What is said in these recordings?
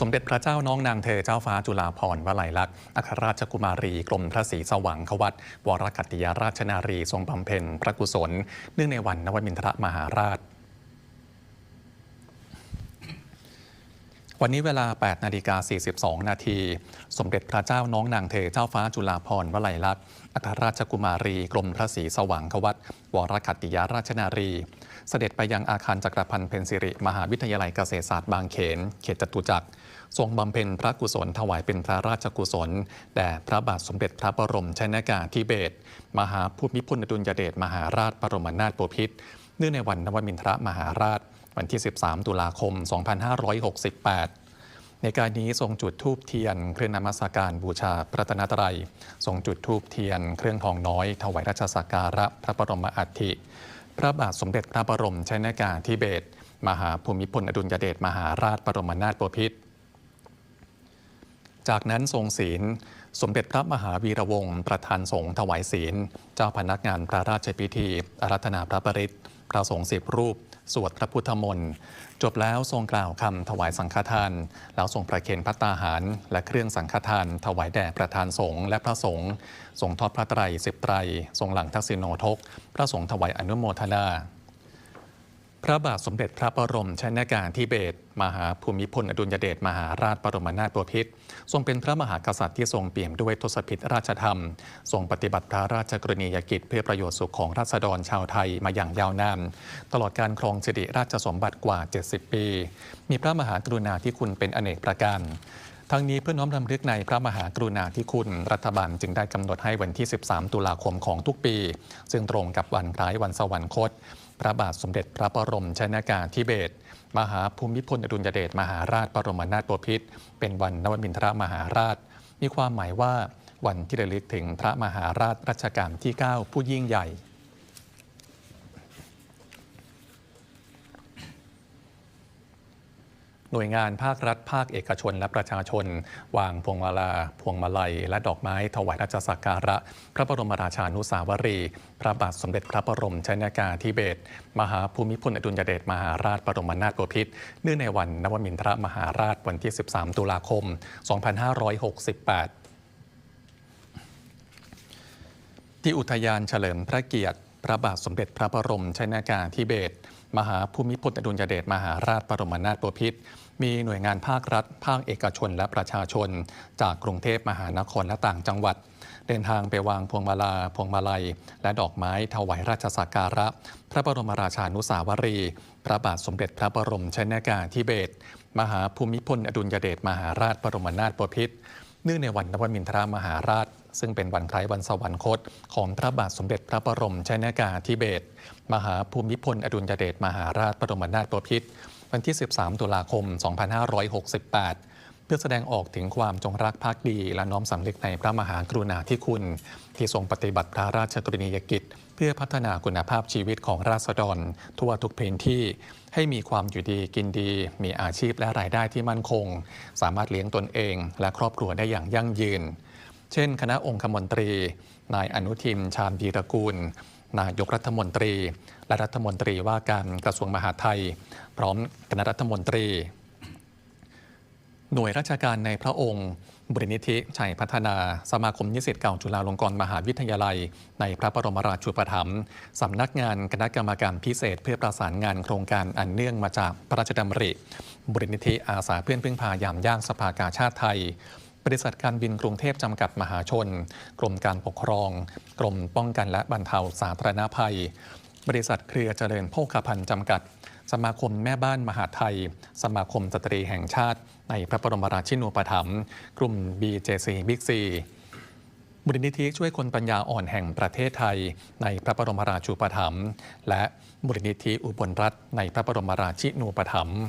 สมเด็จพระเจ้าน้องนางเธอเจ้าฟ้าจุฬาภรณ์วลัยลักษณ์อัครราชกุมารีกรมพระศรีสว่างควัตวรกัตติยราชนารีทรงบำเพ็ญพระกุศล เนื่องในวันนวมินทรมหาราช วันนี้เวลา 8 นาฬิกา 42 นาที สมเด็จพระเจ้าน้องนางเธอเจ้าฟ้าจุฬาภรณ์วลัยลักษณ์อัครราชกุมารี กรมพระศรีสว่างควัตวรคัตติยาราชนารี เสด็จไปยังอาคารจักรพันธ์เพนสิริ มหาวิทยาลัยเกษตรศาสตร์บางเขน เขตจตุจักร ทรงบำเพ็ญพระกุศลถวายเป็นพระราชกุศล แด่พระบาทสมเด็จพระบรมชนากาธิเบศรมหาภูมิพลอดุลยเดชมหาราชบรมนาถบพิตรเนื่องในวันนวมินทรมหาราช วันที่ 13 ตุลาคม 2568 ในการนี้ทรงจุดธูปเทียน เครื่องนมัสการบูชาพระตนตรัย ทรงจุดธูปเทียน เครื่องทองน้อย ถวายราชสักการะพระบรมอัฐิ พระบาทสมเด็จพระบรมชนากาธิเบศรมหาภูมิพลอดุลยเดชมหาราชบรมนาถบพิตรจากนั้นทรงศีล สมเด็จพระมหาวีระวงศ์ประธานสงฆ์ถวายศีล เจ้าพนักงานพระราชพิธีอารัธนาพระปริตร พระสงฆ์สิบรูป สวดพระพุทธมนต์จบแล้วทรงกล่าวคำถวายสังฆทาน แล้วทรงประเคนพัตตาหาร และเครื่องสังฆทาน ถวายแด่ประธานสงฆ์และพระสงฆ์ทรงทอดพระไตรสิบไตรทรงหลังทักษิโนทก พระสงฆ์ถวายอนุโมทนา พระบาทสมเด็จพระบรมชนากาธิเบศรมหาภูมิพลอดุลยเดชมหาราชบรมนาถบพิตรทรงเป็นพระมหากษัตริย์ที่ทรงเปี่ยมด้วยทศพิธราชธรรม ทรงปฏิบัติพระราชกรณียกิจเพื่อประโยชน์สุขของราษฎรชาวไทยมาอย่างยาวนาน ตลอดการครองสิริราชสมบัติกว่า 70 ปี มีพระมหากรุณาธิคุณเป็นอเนกประการ ทั้งนี้เพื่อน้อมรำลึกในพระมหากรุณาธิคุณรัฐบาลจึงได้กำหนดให้วันที่ 13 ตุลาคมของทุกปี ซึ่งตรงกับวันคล้ายวันสวรรคต พระบาทสมเด็จพระบรมชนากาธิเบศรมหาภูมิพลอดุลยเดชมหาราชบรมนาถบพิตรเป็นวันนวมินทรมหาราช มีความหมายว่าวันที่ระลึกถึงพระมหาราชรัชกาลที่ 9 ผู้ยิ่งใหญ่ หน่วยงานภาครัฐ ภาคเอกชน และประชาชน วางพวงมาลาพวงมาลัย และดอกไม้ ถวายราชสักการะ พระบรมราชานุสาวรี พระบาทสมเด็จพระบรมชนากาธิเบศรมหาภูมิพลอดุลยเดชมหาราชบรมนาถบพิตรเนื่องในวันนวมินทรมหาราชวันที่ 13 ตุลาคม 2568ที่อุทยานเฉลิมพระเกียรติ พระบาทสมเด็จพระบรมชนากาธิเบศรมหาภูมิพลอดุลยเดชมหาราชบรมนาถบพิตร มีหน่วยงานภาครัฐ ภาคเอกชนและประชาชน จากกรุงเทพมหานครและต่างจังหวัด เดินทางไปวางพวงมาลาพวงมาลัย และดอกไม้ถวายราชสักการะ พระบรมราชานุสาวรี พระบาทสมเด็จพระบรมชนากาธิเบศรมหาภูมิพลอดุลยเดชมหาราชบรมนาถบพิตรเนื่องในวันนวมินทรามหาราช ซึ่งเป็นวันคล้ายวันสวรรคต ของพระบาทสมเด็จพระบรมชนากาธิเบศรมหาภูมิพลอดุลยเดชมหาราชบรมนาถบพิตร วันที่ 13 ตุลาคม 2568 เพื่อแสดงออกถึงความจงรักภักดี และน้อมสำนึกในพระมหากรุณาธิคุณ ที่ทรงปฏิบัติพระราชกรณียกิจ เพื่อพัฒนาคุณภาพชีวิตของราษฎร ทั่วทุกพื้นที่ให้มีความอยู่ดีกินดี มีอาชีพและรายได้ที่มั่นคง สามารถเลี้ยงตนเอง และครอบครัวได้อย่างยั่งยืน เช่น คณะองคมนตรี นายอนุทิน ชาญวีรกูล นายกรัฐมนตรีและรัฐมนตรีว่าการกระทรวงมหาดไทย พร้อมคณะรัฐมนตรี หน่วยราชการในพระองค์บริณิธิชัยพัฒนาสมาคมนิสิตเก่าจุฬาลงกรณ์มหาวิทยาลัย ในพระบรมราชูปถัมภ์สำนักงานคณะกรรมการพิเศษ เพื่อประสานงานโครงการอันเนื่องมาจากพระราชดำริบริณิธิอาสาเพื่อนพึ่งพายามย่างสภากาชาติไทย บริษัทการบินกรุงเทพจำกัดมหาชน กรมการปกครอง กรมป้องกันและบรรเทาสาธารณภัย บริษัทเครือเจริญโภคภัณฑ์จำกัด สมาคมแม่บ้านมหาไทย สมาคมสตรีแห่งชาติ ในพระบรมราชินูปถัมภ์กลุ่ม BJC Big C มูลนิธิช่วยคนปัญญาอ่อนแห่งประเทศไทย ในพระบรมราชูปถัมภ์และมูลนิธิอุบลรัฐในพระบรมราชินูปถัมภ์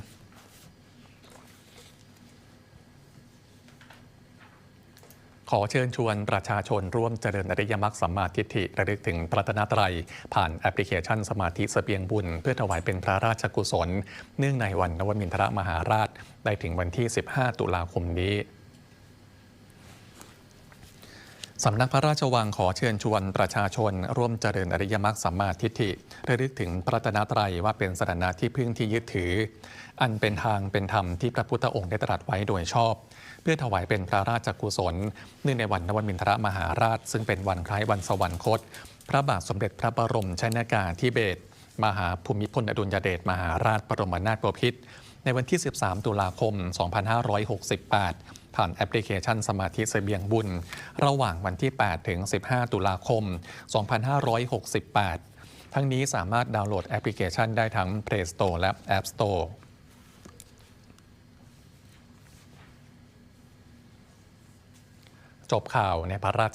ขอเชิญชวนประชาชนร่วมเจริญอริยมรรคสัมมาทิฏฐิระลึกถึงพระตนตรัย ผ่านแอปพลิเคชันสมาธิเสบียงบุญ เพื่อถวายเป็นพระราชกุศล เนื่องในวันนวมินทรมหาราช ได้ถึงวันที่ 15 ตุลาคมนี้ สำนักพระราชวังขอเชิญชวนประชาชน ร่วมเจริญอริยมรรคสัมมาทิฏฐิระลึกถึงพระรัตนตรว่าเป็นสถานะที่พึ่งที่ยึดถือ อันเป็นทางเป็นธรรมที่พระพุทธองค์ได้ตรัสไว้โดยชอบ เพื่อถวายเป็นพระราชกุศลเนื่องในวันนวมินทรมหาราช ซึ่งเป็นวันคล้ายวันสวรรคต พระบาทสมเด็จพระบรมชนากาธิเบศรมหาภูมิพลอดุลยเดชมหาราชบรมนาถบพิตรในวันที่ 13 ตุลาคม 2568 ผ่านแอปพลิเคชันสมาธิเสบียงบุญ ระหว่างวันที่ 8 ถึง 15 ตุลาคม 2568 ทั้งนี้สามารถดาวน์โหลดแอปพลิเคชันได้ทั้ง Play Store และ App Store จบข่าวในพระราช